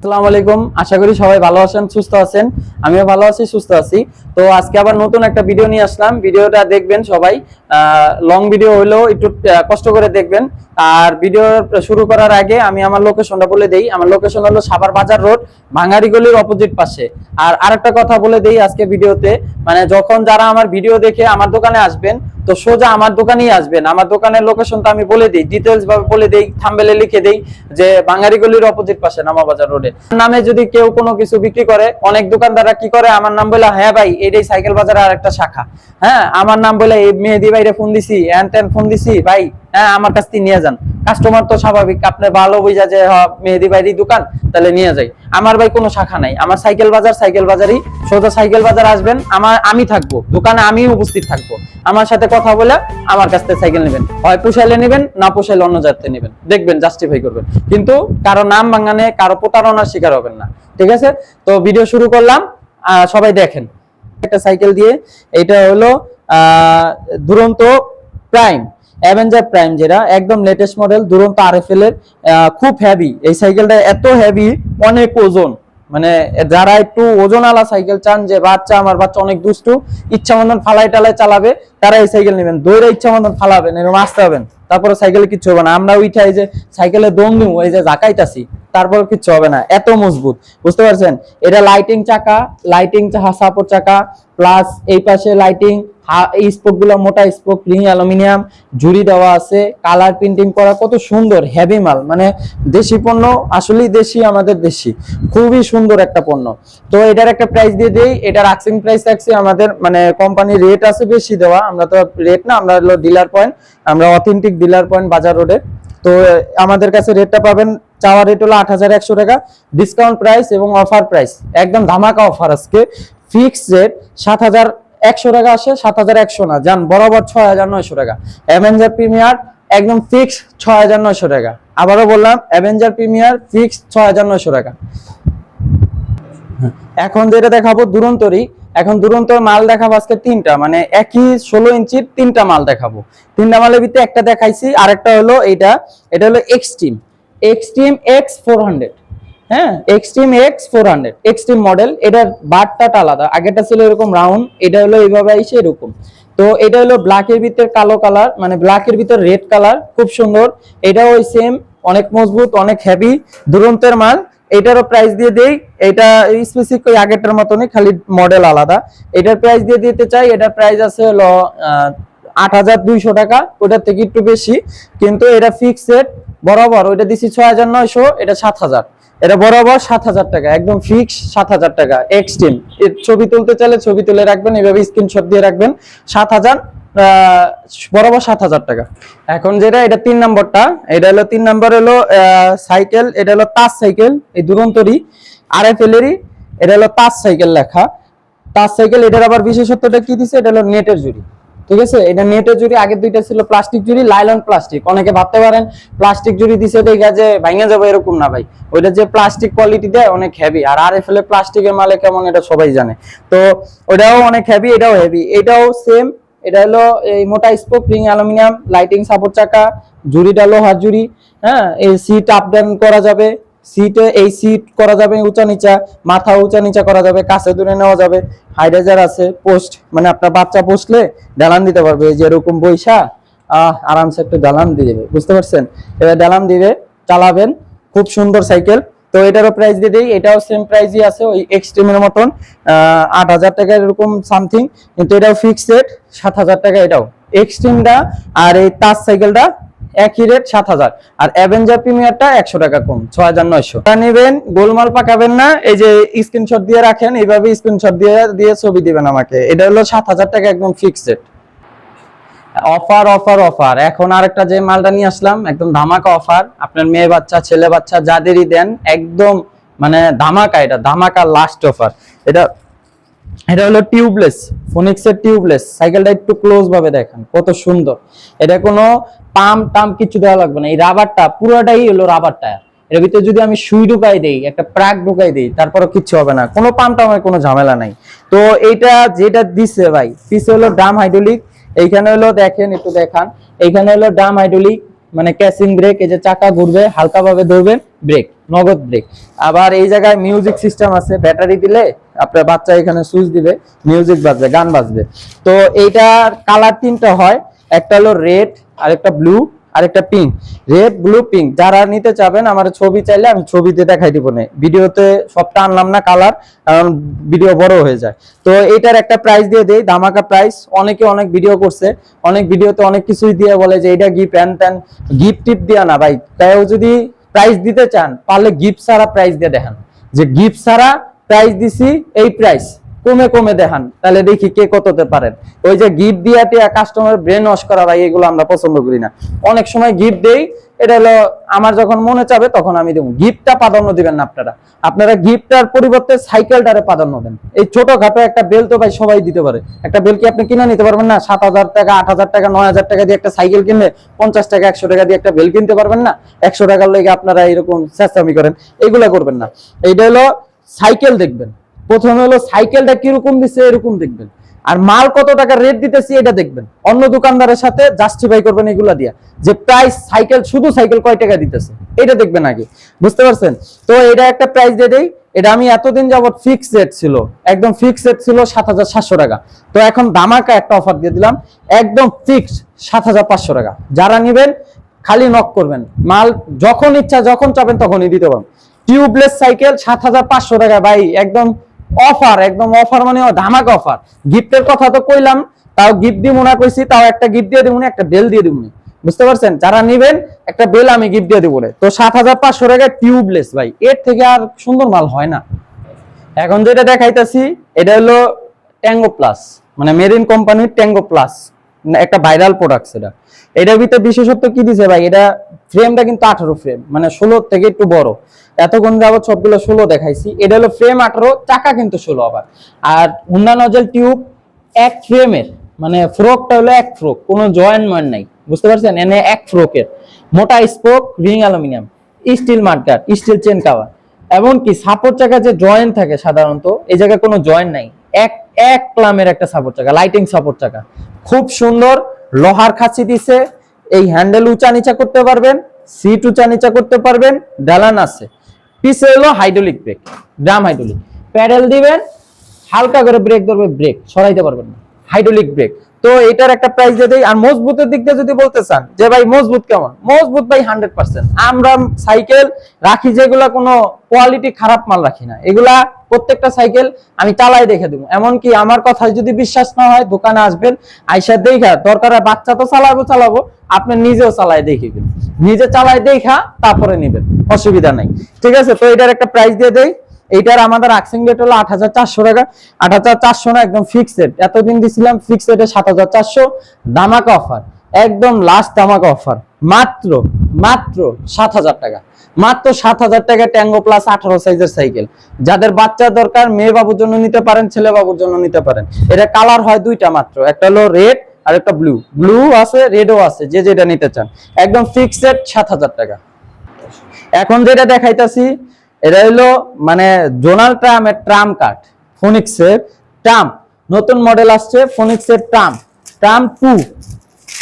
আসসালামু আলাইকুম। আশা করি সবাই ভালো আছেন, সুস্থ আছেন। আমিও ভালো আছি, সুস্থ আছি। তো আজকে আবার নতুন একটা ভিডিও নিয়ে আসলাম। ভিডিওটা দেখবেন সবাই। লং ভিডিও হলেও একটু কষ্ট করে দেখবেন। আর ভিডিও শুরু করার আগে আমি আমার লোকেশনটা বলে দেই। আমার লোকেশন হলো সাভার বাজার রোড ভাঙারি গলির অপোজিট পাশে। আর আরেকটা কথা বলে দেই আজকে ভিডিওতে মানে যখন যারা আমার ভিডিও দেখে আমার দোকানে আসবেন, তো সোজা আমার দোকানেই আসবেন। আমার দোকানের লোকেশনটা আমি বলে দিই ডিটেলস ভাবে বলে দেই থাম্বেলে লিখে দেই যে বাঙালি গলির অপোজিট পাশে নামাবাজার রোডে নামে যদি কেউ কোনো কিছু বিক্রি করে, অনেক দোকানদাররা কি করে? আমার নাম বলে হ্যাঁ ভাই, এটাই সাইকেল বাজারের আর একটা শাখা। হ্যাঁ আমার নাম বলে মেহেদি ভাইরে ফোন দিছি হ্যান ত্যান ফোন দিছি, ভাই হ্যাঁ আমার কাছ থেকে নিয়ে যান। কাস্টমার তো স্বাভাবিক আপনার ভালো বুঝা যে হ, মেহেদি বাইরি দোকান তাহলে নিয়ে যাই। আমার ভাই কোনো শাখা নাই আমার সাইকেল বাজার সাইকেল বাজারই। সোজা সাইকেল বাজার আসবেন আমার আমি থাকব দোকানে আমি উপস্থিত থাকব। আমার সাথে কথা বলে আমার কাছ থেকে সাইকেল নেবেন। হয় পোষাইলে নেবেন না পোষাইলে অন্য জাতে নেবেন। দেখবেন জাস্টিফাই করবেন। কিন্তু কারও নাম ভাঙানে কারও প্রতারণার শিকার হবেন না। ঠিক আছে? তো ভিডিও শুরু করলাম সবাই দেখেন। একটা সাইকেল দিয়ে এটা হলো আহ, দুরন্ত প্রাইম অ্যাভেঞ্জার প্রাইম যেটা একদম লেটেস্ট মডেল দুরন্ত আরএফএল এর আহ, খুব হেভি এই সাইকেলটা এত হেভি অনেক ওজন। মানে যারা একটু ওজনওয়ালা সাইকেল চান যে বাচ্চা আমার বাচ্চা অনেক দুষ্টু ইচ্ছা মতন ফালাই টালাই চালাবে তারা এই সাইকেল নেবেন। দৌড়ে ইচ্ছা মতন ফালাবেন এরকম আসতে হবেন তারপরে সাইকেলে কিচ্ছু হবে না। আমরা উঠে এই যে সাইকেলে দম দিই এই যে জাকাইতাছি তারপর কিচ্ছু হবে না। এত মজবুত বুঝতে পারছেন? এটা লাইটিং চাকা লাইটিং সাপোর্ট চাকা প্লাস এই পাশে লাইটিং এই স্পোকগুলো মোটা স্পোক রিং অ্যালুমিনিয়াম জুড়ি দেওয়া আছে, কালার প্রিন্টিং করা, কত সুন্দর হেভি মাল মানে দেশি পণ্য, আসলেই দেশি, আমাদের দেশি, খুবই সুন্দর একটা পণ্য। তো এটার একটা প্রাইস দিয়ে দেই, এটার আক্সিং প্রাইস থাকছে আমাদের মানে কোম্পানি রেট আছে বেশি দেওয়া, আমরা তো রেট না, আমরা হলো ডিলার পয়েন্ট আমরা অথেন্টিক ডিলার পয়েন্ট বাজার রোডে তো আমাদের কাছে রেটটা পাবেন, চাওয়া রেট হলো আট হাজার একশো টাকা ডিসকাউন্ট প্রাইস এবং অফার প্রাইস একদম ধামাকা অফার আজকে। ফিক্সড রেট সাত হাজার একশো টাকা আসে, সাত হাজার একশো না। যান বরাবর ছয় হাজার নয়শো টাকা। অ্যাভেঞ্জার প্রিমিয়ার একদম ফিক্স ছয় হাজার নয়শো টাকা। আবারও বললাম অ্যাভেঞ্জার প্রিমিয়ার ফিক্স ছয় হাজার নয়শো টাকা। এখন যেটা দেখাবো দুরন্তরই এখন দুরন্তর মাল দেখাবো আজকে তিনটা মানে একই ষোলো ইঞ্চির তিনটা মাল দেখাবো। তিনটা মালের ভিতরে একটা দেখাইছি, আরেকটা হলো এটা এটা হলো extreme extreme X four hundred হ্যাঁ? Extreme X four hundred extreme model এটার বারটা আলাদা। আগেরটা ছিল এরকম রাউন্ড এটা হলো এইভাবে এসে এরকম। তো এটা হলো ব্ল্যাকের ভিতরে কালো কালার মানে ব্ল্যাকের ভিতর রেড কালার খুব সুন্দর। এটাও ওই সেম অনেক মজবুত, অনেক হেভি দুরন্তের মাল। এটারও প্রাইস দিয়ে দেই, এটা স্পেসিফিক ওই আগেরটার মতনই, খালি মডেল আলাদা। এটার প্রাইস দিয়ে দিতে চাই, এটার প্রাইস আছে হলো আট হাজার দুইশো টাকা, ওটার থেকে একটু বেশি। কিন্তু এটা ফিক্স রেট বরাবর, ওইটা দিছি ছয় হাজার নয়শো, এটা সাত হাজার। এটা বরাবর সাত হাজার টাকা, একদম ফিক্স সাত হাজার টাকা এক্সট্রিম ছবি তুলতে চাইলে ছবি তুলে রাখবেন এইভাবে স্ক্রিনশট দিয়ে রাখবেন। সাত হাজার বরাবর সাত হাজার টাকা। এখন যেটা, এটা তিন নম্বরটা, এটা হলো তিন নম্বর হলো সাইকেল এটা হলো তাজ সাইকেল এই দুরন্তরই আর এফ এলেরই এটা হলো তাজ সাইকেল লেখা। তাজ সাইকেল এটার আবার বিশেষত্বটা কি দিছে? এটা হলো নেটের জুড়ি। ঠিক আছে? এটা নেটের জুড়ি, আগের দুইটা ছিল প্লাস্টিক জুড়ি লাইলন প্লাস্টিক অনেকে ভাবতে পারেন প্লাস্টিক জুড়ি দিছে দেখা যে ভাঙে যাবে, এরকম না ভাই। ওইটা যে প্লাস্টিক কোয়ালিটি দেয়, অনেক হেভি আর আর এফ প্লাস্টিকের মালে কেমন, এটা সবাই জানে। তো ওটাও অনেক হেভি এটাও হেভি এটাও সেম এটা হলো এই মোটা spoke ring aluminium lighting support চাকা, জুড়িটা লোহার জুড়ি হ্যাঁ? এই সিট আপ ডাউন করা যাবে। সিটে এই সিট করা যাবে উঁচা নিচা, মাথা উঁচা নিচা করা যাবে, কাছে দূরে নেওয়া যাবে। হাইডাইজার আছে, পোস্ট মানে আপনার বাচ্চা বসলে ডালান দিতে পারবে। যে এরকম বৈশা আরামসে একটু ডালান দিয়ে দেবে, বুঝতে পারছেন? এবার ডালান দিবে, চালাবেন, খুব সুন্দর সাইকেল। তো এটারও প্রাইস দিয়ে দিই, এটাও সেম প্রাইসই আছে, ওই এক্সট্রিমের মতন। আট হাজার টাকা এরকম সামথিং কিন্তু এটাও ফিক্সড রেট সাত হাজার টাকা এটাও। এক্সট্রিমটা আর এই তাজ সাইকেলটা একই রেট সাত হাজার। আর অ্যাভেঞ্জার প্রিমিয়ারটা একশো টাকা কম হাজার নয়শো। নেবেন, গোলমাল পাকাবেন না, এই যে স্ক্রিনশট দিয়ে রাখেন, এইভাবে স্ক্রিনশট দিয়ে দিয়ে ছবি দিবেন আমাকে। এটা হলো সাত হাজার টাকা একদম ফিক্সড অফার অফার অফার। এখন আরেকটা যে মালটা নিয়ে আসলাম, একদম ধামাকা অফার। আপনার মেয়ে বাচ্চা, ছেলে বাচ্চা, যাদেরই দেন, একদম মানে ধামাকা এটা, ধামাকা লাস্ট অফার এটা এটা হলো টিউবলেস ফোনিক্সের টিউবলেস সাইকেলটা একটু ক্লোজ ভাবে দেখেন, কত সুন্দর। এটা কোনো পাম্প টাম কিছু দেওয়া লাগবে না, এই রাবারটা পুরোটাই হলো রাবার টায়ার এর ভিতরে যদি আমি সুই ঢুকাই দেই, একটা প্রাক ঢুকাই দেই তারপরে কিচ্ছু হবে না, কোনো পাম্প টামের কোনো ঝামেলা নাই। তো এইটা যেটা দিছে ভাই পিছে হলো ড্রাম হাইড্রোলিক এইখানে হলো দেখেন, একটু দেখান, এইখানে হলো ড্রাম হাইড্রোলিক মানে ক্যাসিং ব্রেক এই যে চাকা ঘুরবে, হালকাভাবে ধরবে ব্রেক নগদ ব্রেক আবার এই জায়গায় মিউজিক সিস্টেম আছে ব্যাটারি দিলে আপনার বাচ্চা এখানে সুইচ দিবে মিউজিক বাজবে, গান বাজবে। তো এইটার কালার তিনটা হয়, একটা হলো রেড আর একটা ব্লু আর একটা পিঙ্ক রেড ব্লু পিঙ্ক যারা নিতে চাবেন আমার ছবি চাইলে আমি ছবিতে দেখাই দিব না। ভিডিওতে সবটা আনলাম না কালার কারণ ভিডিও বড় হয়ে যায়। তো এটার একটা প্রাইস দিয়ে দেই দামাকা প্রাইস অনেকে অনেক ভিডিও করছে। অনেক ভিডিওতে অনেক কিছুই দিয়ে বলে যে এটা গিফট অ্যান ত্যান গিফট টিপ দিয়া না ভাই। তাও যদি প্রাইস দিতে চান, পারলে গিফট ছাড়া প্রাইস দিয়ে দেখান। যে গিফট ছাড়া প্রাইস দিছি, এই প্রাইস কমে কমে দেখান, তাহলে দেখি কে কততে পারেন। ওই যে গিফট দিয়া টিয়া কাস্টমার ব্রেন ওয়াশ করা ভাই, এগুলো আমরা পছন্দ করি না। অনেক সময় গিফট দেই, এটা হলো আমার যখন মনে চাবে তখন আমি দেবো। গিফটটা প্রাধান্য দিবেন না আপনারা। আপনারা গিফটটার পরিবর্তে সাইকেলটারে প্রাধান্য দেন। এই ছোটখাটো একটা বেল তো ভাই সবাই দিতে পারে। একটা বেল কি আপনি কিনে নিতে পারবেন না? সাত হাজার টাকা, আট হাজার টাকা, নয় হাজার টাকা দিয়ে একটা সাইকেল কিনলে পঞ্চাশ টাকা, একশো টাকা দিয়ে একটা বেল কিনতে পারবেন না? একশো টাকার লেগে আপনারা এরকম চেষ্টামি করেন। এগুলা করবেন না। এইটা হলো সাইকেল দেখবেন। প্রথমে হলো সাইকেলটা কীরকম দিচ্ছে এরকম দেখবেন। আর মাল কত টাকা রেট দিতেছি, এটা দেখবেন। অন্য দোকানদারের সাথে জাস্টিফাই করবেন এগুলা দিয়া। যে প্রাইস সাইকেল, শুধু সাইকেল কয় টাকা দিতেছে? এটা দেখবেন আগে। বুঝতে পারছেন? তো এটা একটা প্রাইস দিয়ে দেই। এটা আমি এতদিন যাবত ফিক্স রেট ছিল। একদম ফিক্স রেট ছিল সাত হাজার সাতশো টাকা। তো এখন দামাকা একটা অফার দিয়ে দিলাম। একদম ফিক্স সাত হাজার পাঁচশো টাকা। যারা নেবেন, খালি নক করবেন। মাল যখন ইচ্ছা, যখন চাবেন, তখনই দিতে পারবেন। টিউবলেস সাইকেল সাত হাজার পাঁচশো টাকা। ভাই, একদম অফার একদম অফার মানে ধামাকা অফার গিফটের কথা তো কইলাম, তাও গিফট দিব না কইছি, তাও একটা গিফট দিয়ে দিব একটা বেল দিয়ে দিব বুঝতে পারছেন? যারা নিবেন, একটা বেল আমি গিফট দিয়ে দিব তো সাত হাজার পাঁচশো টাকা টিউবলেস ভাই, এর থেকে আর সুন্দর মাল হয় না। এখন যেটা দেখাইতেছি, এটা হলো ট্যাঙ্গো প্লাস মানে মেরিন কোম্পানির ট্যাঙ্গো প্লাস একটা ভাইরাল প্রোডাক্ট সেটা। এটার ভিতরে বিশেষত্ব কি দিছে ভাই? এটা ফ্রেমটা কিন্তু আঠারো ফ্রেম মানে ষোলো থেকে একটু বড়। এতক্ষণ যাবত সবগুলো ষোলো দেখাইছি। এটা হলো ফ্রেম আঠারো, চাকা কিন্তু ষোলো আবার। আর হুন্ডা নজেল টিউব, এক ফ্রেমের মানে ফ্রকটা হলো এক ফ্রক, কোনো জয়েন্ট ময়েন্ট নাই। বুঝতে পারছেন? এনে এক ফ্রকের। মোটা spoke, ring aluminium, steel marker, steel chain cover. এমনকি সাপোর্ট চাকা যে জয়েন্ট থাকে সাধারণত, এই জায়গায় কোনো জয়েন্ট নাই। এক এক ক্লামের একটা সাপোর্ট চাকা, লাইটিং সাপোর্ট চাকা। খুব সুন্দর, লোহার খাঁচি দিছে এই হ্যান্ডেল উঁচা নিচা করতে পারবেন, সিট উঁচা নিচা করতে পারবেন ডালান আছে। পিছে হলো hydraulic brake drum hydraulic pedal দিবেন, হালকা করে ব্রেক ধরবে ব্রেক সরাইতে পারবেন না। হাইড্রোলিক ব্রেক তো এটার একটা প্রাইস দিয়ে দেই। আর মজবুতের দিক দিয়ে যদি বলতে চান, যে ভাই মজবুত কেমন? মজবুত ভাই হান্ড্রেড পার্সেন্ট আমরা সাইকেল রাখি যেগুলা কোনো কোয়ালিটি খারাপ মাল রাখি না। এগুলা প্রত্যেকটা সাইকেল আমি চালাই দেখে দেবো। এমনকি আমার কথায় যদি বিশ্বাস না হয়, দোকানে আসবেন, আইসা দেখা, দরকার বাচ্চা তো চালাবো চালাবো, আপনি নিজেও চালাই দেখিবেন নিজে চালাই দেখা, তারপরে নেবেন। অসুবিধা নাই। ঠিক আছে? তো এটার একটা প্রাইস দিয়ে দেই। এইটার আমাদের আকসিং রেট হলো আট হাজার চারশো টাকা। আট হাজার চারশো না, একদম ফিক্সড এতদিন দিছিলাম ফিক্সড রেটে সাত হাজার চারশো। দামাকা অফার একদম লাস্ট দামাকা অফার মাত্র মাত্র সাত হাজার টাকা। মাত্র সাত হাজার টাকা ট্যাঙ্গো প্লাস আঠারো সাইজের সাইকেল যাদের বাচ্চা দরকার, মেয়ে বাবুর জন্য নিতে পারেন, ছেলে বাবুর জন্য নিতে পারেন। এটা কালার হয় দুইটা মাত্র। একটা হলো রেড আর একটা ব্লু ব্লু আছে রেডও আছে, যে যেটা নিতে চান। একদম ফিক্সড সাত হাজার টাকা। এখন যেটা দেখাইতাছি এটা হলো মানে ডোনাল্ড ট্রাম্পের ট্রাম কাট ফোনিক্সের। ট্রাম নতুন মডেল আসছে ফোনিক্সের ট্রাম। ট্রাম টু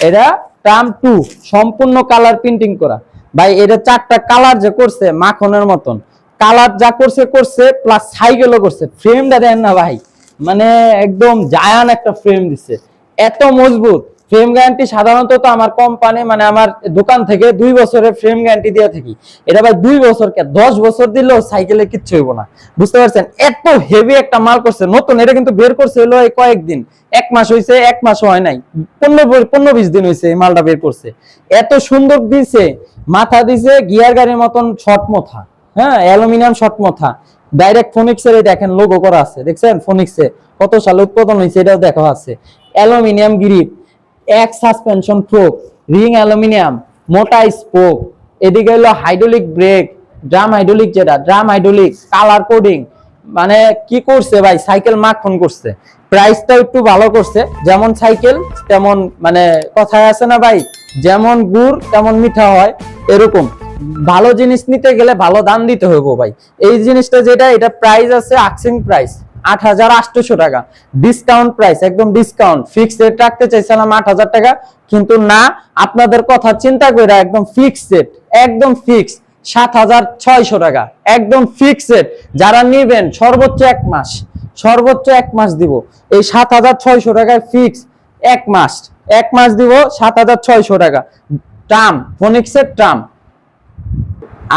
এটা ট্রাম টু সম্পূর্ণ কালার প্রিন্টিং করা। ভাই এটা চারটা কালার যে করছে মাখনের মতন। কালার যা করছে করছে প্লাস সাইকেলও করছে। ফ্রেমটা দেন না ভাই। মানে একদম জায়ান একটা ফ্রেম দিছে। এত মজবুত। ফ্রেম গ্যারান্টি সাধারণত তো আমার কোম্পানি মানে আমার দোকান থেকে দুই বছরের ফ্রেম গ্যারান্টি দিয়ে থাকি। এটা ভাই দুই বছর কে দশ বছর দিলেও সাইকেলে কিচ্ছু হইব না। বুঝতে পারছেন? এত হেভি একটা মাল করছে, নতুন, এটা কিন্তু বের করছে হলো এই কয়েকদিন। এক মাস হয়েছে এক মাস হয় নাই। পনেরো পনেরো বিশ দিন হয়েছে এই মালটা বের করছে। এত সুন্দর দিছে, মাথা দিছে, গিয়ার গাড়ির মতন শর্ট মাথা। হ্যাঁ অ্যালুমিনিয়াম শর্ট মাথা। ডাইরেক্ট ফোনিক্সের এই দেখেন লোগো করা আছে। দেখছেন? ফোনিক্সে কত সালে উৎপাদন হয়েছে এটাও দেখা আছে। অ্যালুমিনিয়াম গ্রিপ এক সাসপেনশন ফ্রোক রিং অ্যালুমিনিয়াম মোটা স্পোক এদিকে হলো হাইড্রোলিক ব্রেক ড্রাম হাইড্রোলিক যেটা ড্রাম হাইড্রোলিক কালার কোডিং মানে কি করছে ভাই? সাইকেল মাখন করছে। প্রাইসটা একটু ভালো করছে। যেমন সাইকেল তেমন মানে কথায় আছে না ভাই? যেমন গুড়, তেমন মিঠা হয়, এরকম। ভালো জিনিস নিতে গেলে ভালো দাম দিতে হইব ভাই। এই জিনিসটা যেটা, এটা প্রাইস আছে আক্সিং প্রাইস আট হাজার টাকা। ডিসকাউন্ট প্রাইস একদম রাখতে আট হাজার টাকা, কিন্তু না, আপনাদের কথা চিন্তা একদম একদম সাত হাজার ছয়শো টাকা, একদম যারা সর্বোচ্চ এক মাস, সর্বোচ্চ এক মাস দিব। এই সাত হাজার ছয়শো টাকায় ফিক্স এক মাস এক মাস দিব সাত হাজার ছয়শো টাকা। ট্রাম ফোনিক্সের ট্রাম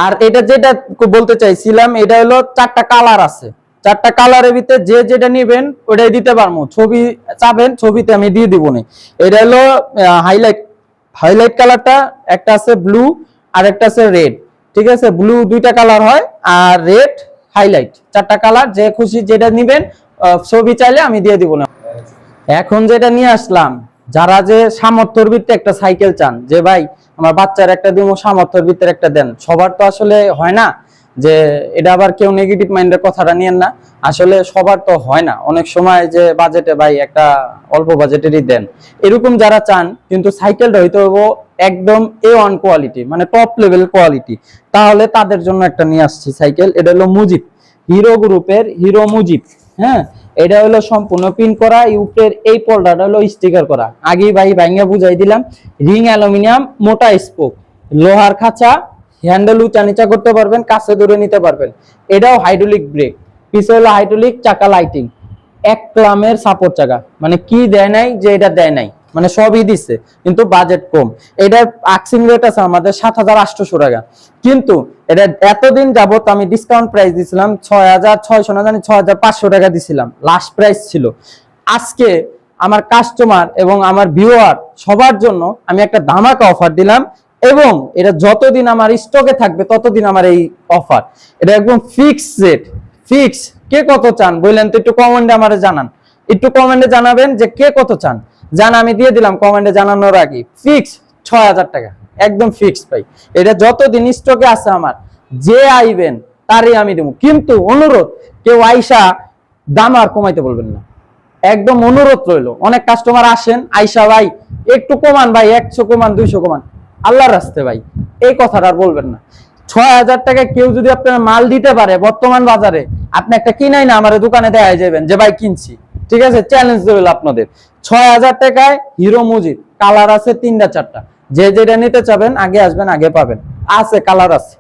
আর এটা যেটা বলতে চাইছিলাম, এটা হলো চারটা কালার আছে। চারটা কালারের ভিতরে যে যেটা নেবেন, ওটাই দিতে পারব। ছবি চাবেন, ছবিতে আমি দিয়ে দিব না। এটা হলো হাইলাইট হাইলাইট কালারটা একটা আছে ব্লু আর একটা আছে রেড ঠিক আছে? ব্লু দুইটা কালার হয়, আর রেড হাইলাইট চারটা কালার যে খুশি যেটা নিবেন ছবি চাইলে আমি দিয়ে দিব না। এখন যেটা নিয়ে আসলাম, যারা যে সামর্থ্যর ভিত্তিতে একটা সাইকেল চান, যে ভাই, আমার বাচ্চার একটা দিব, সামর্থ্যের ভিতরে একটা দেন। সবার তো আসলে হয় না। যে এটা আবার কেউ নেগেটিভ মাইন্ডের কথাটা নিয়েন না। আসলে সবার তো হয় না। অনেক সময় যে বাজেটে ভাই একটা অল্প বাজেটেরই দেন। এরকম যারা চান, কিন্তু সাইকেলটা হইতে হব একদম এ ওয়ান কোয়ালিটি মানে টপ লেভেল কোয়ালিটি তাহলে তাদের জন্য একটা নিয়ে আসছি সাইকেল এটা হলো মুজিব। হিরো গ্রুপের হিরো মুজিব হ্যাঁ? এটা হলো সম্পূর্ণ পিন করা ইউপের এই পোল্ডারটা হলো স্টিকার করা। আগেই ভাই ভাইঙ্গা বুঝাই দিলাম। রিং অ্যালুমিনিয়াম, মোটা স্পোক লোহার খাঁচা হ্যান্ডেল উঁচা নিচা করতে পারবেন, কাছে ধরে নিতে পারবেন। এটাও হাইড্রোলিক ব্রেক পিছে হলো হাইড্রোলিক চাকা লাইটিং এক ক্লামের সাপোর্ট চাকা। মানে কি দেয় নাই যে এটা দেয় নাই। মানে সবই দিচ্ছে কিন্তু বাজেট কম। এটার আক্সিং রেট আছে আমাদের সাত হাজার আটশোশো টাকা। কিন্তু এটা এতদিন যাবত আমি ডিসকাউন্ট প্রাইস দিছিলাম, ছয় হাজার ছয়শো না জানি ছয় হাজার পাঁচশো টাকা দিছিলাম। লাস্ট প্রাইস ছিল। আজকে আমার কাস্টমার এবং আমার ভিউয়ার সবার জন্য আমি একটা ধামাকা অফার দিলাম এবং এটা যতদিন আমার স্টকে থাকবে, ততদিন আমার এই অফার। এটা একদম ফিক্স রেট ফিক্স কে কত চান? বললেন তো একটু কমেন্টে আমারে জানান। একটু কমেন্টে জানাবেন যে কে কত চান। জান, আমি দিয়ে দিলাম কমেন্টে জানানোর আগে। ফিক্স ছয় হাজার টাকা। একদম ফিক্স পাই এটা যতদিন স্টকে আছে আমার, যে আইবেন, তারই আমি দেবো। কিন্তু অনুরোধ, কেউ আইসা দাম আর কমাইতে বলবেন না। একদম অনুরোধ রইল। অনেক কাস্টমার আসেন, আইসা, ভাই, একটু কমান ভাই, একশো কমান, দুইশো কমান। আল্লাহর রাস্তে ভাই, এই কথাটা আর বলবেন না। ছয় হাজার টাকায় কেউ যদি আপনার মাল দিতে পারে বর্তমান বাজারে, আপনি একটা কিনাই না, আমার দোকানে দেখাই যাবেন যে, ভাই, কিনছি। ঠিক আছে? চ্যালেঞ্জ রইল আপনাদের। ছয় হাজার টাকায় হিরো মুজিব কালার আছে তিনটা, চারটা। যে যেটা নিতে চাবেন, আগে আসবেন, আগে পাবেন। আছে, কালার আছে।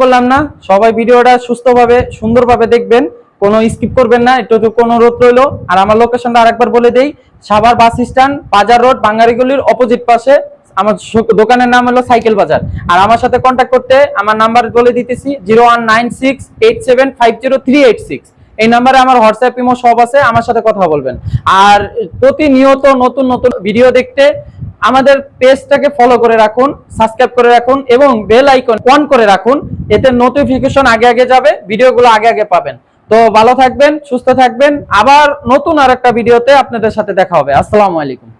করলাম না, সবাই ভিডিওটা সুস্থভাবে, সুন্দরভাবে দেখবেন। কোনো স্কিপ করবেন না, একটু কোনো অনুরোধ রইল। আর আমার লোকেশনটা আরেকবার বলে দেই, সাভার বাস স্ট্যান্ড, বাজার রোড, বাঙ্গারিগুলির অপোজিট পাশে। আমার দোকানের নাম হলো সাইকেল বাজার। আর আমার সাথে কন্ট্যাক্ট করতে আমার নাম্বার বলে দিতেছি zero one nine six eight seven five zero three eight six. এই নাম্বারে আমার হোয়াটসঅ্যাপ ইমো সব আছে, আমার সাথে কথা বলবেন। আর প্রতিনিয়ত নতুন নতুন ভিডিও দেখতে আমাদের পেজটাকে ফলো করে রাখুন সাবস্ক্রাইব করে রাখুন এবং বেল আইকন অন করে রাখুন, এতে নোটিফিকেশন আগে আগে যাবে ভিডিওগুলো আগে আগে পাবেন। তো ভালো থাকবেন, সুস্থ থাকবেন। আবার নতুন আর একটা ভিডিওতে আপনাদের সাথে দেখা হবে। আসসালামু আলাইকুম।